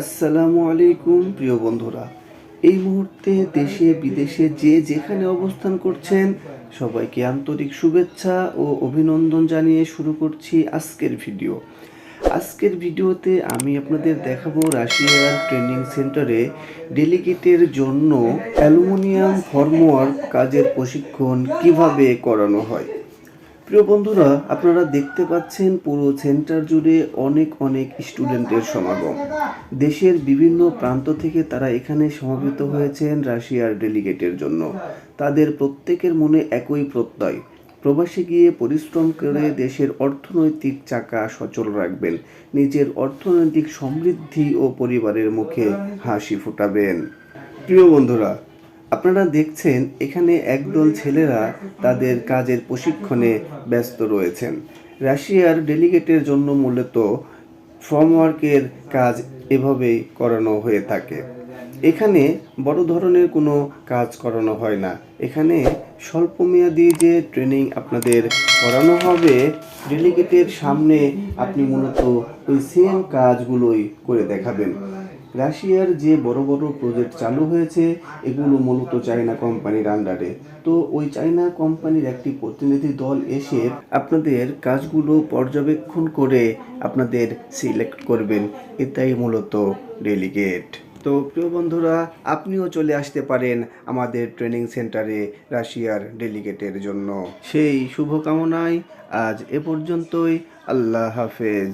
আসসালামু আলাইকুম, প্রিয় বন্ধুরা। এই মুহূর্তে দেশে, বিদেশে যে যেখানে অবস্থান করছেন, সবাইকে আন্তরিক শুভেচ্ছা ও অভিনন্দন জানিয়ে শুরু করছি আজকের ভিডিও। আজকের ভিডিওতে আমি আপনাদের দেখাবো রাশিয়ার ট্রেনিং সেন্টারে ডেলিগেটের জন্য অ্যালুমিনিয়াম ফর্মওয়ার্ক কাজের প্রশিক্ষণ কীভাবে করানো হয়। প্রিয় বন্ধুরা, আপনারা দেখতে পাচ্ছেন পুরো সেন্টার জুড়ে অনেক অনেক স্টুডেন্টের সমাগম। দেশের বিভিন্ন প্রান্ত থেকে তারা এখানে সমাবেত হয়েছেন রাশিয়ার ডেলিগেটের জন্য। তাদের প্রত্যেকের মনে একই প্রত্যয়, প্রবাসে গিয়ে পরিশ্রম করে দেশের অর্থনৈতিক চাকা সচল রাখবেন, নিজের অর্থনৈতিক সমৃদ্ধি ও পরিবারের মুখে হাসি ফোটাবেন। প্রিয় বন্ধুরা আপনারা দেখছেন, এখানে একদল ছেলেরা তাদের কাজের প্রশিক্ষণে ব্যস্ত রয়েছেন। রাশিয়ার ডেলিগেটের জন্য মূলত ফর্মওয়ার্কের কাজ এভাবেই করানো হয়ে থাকে। এখানে বড় ধরনের কোনো কাজ করানো হয় না। এখানে স্বল্পমেয়াদী যে ট্রেনিং আপনাদের করানো হবে, ডেলিগেটের সামনে আপনি মূলত ওই সেম কাজগুলোই করে দেখাবেন। রাশিয়ার যে বড় বড় প্রজেক্ট চালু হয়েছে, এগুলো মূলত চায়না কোম্পানির আন্ডারে তো ওই চায়না কোম্পানির একটি প্রতিনিধি দল এসে আপনাদের কাজগুলো পর্যবেক্ষণ করে আপনাদের সিলেক্ট করবেন। এটাই মূলত ডেলিগেট তো প্রিয় বন্ধুরা, আপনিও চলে আসতে পারেন আমাদের ট্রেনিং সেন্টারে রাশিয়ার ডেলিগেটের জন্য। সেই শুভকামনায় আজ এ পর্যন্তই। আল্লাহ হাফেজ।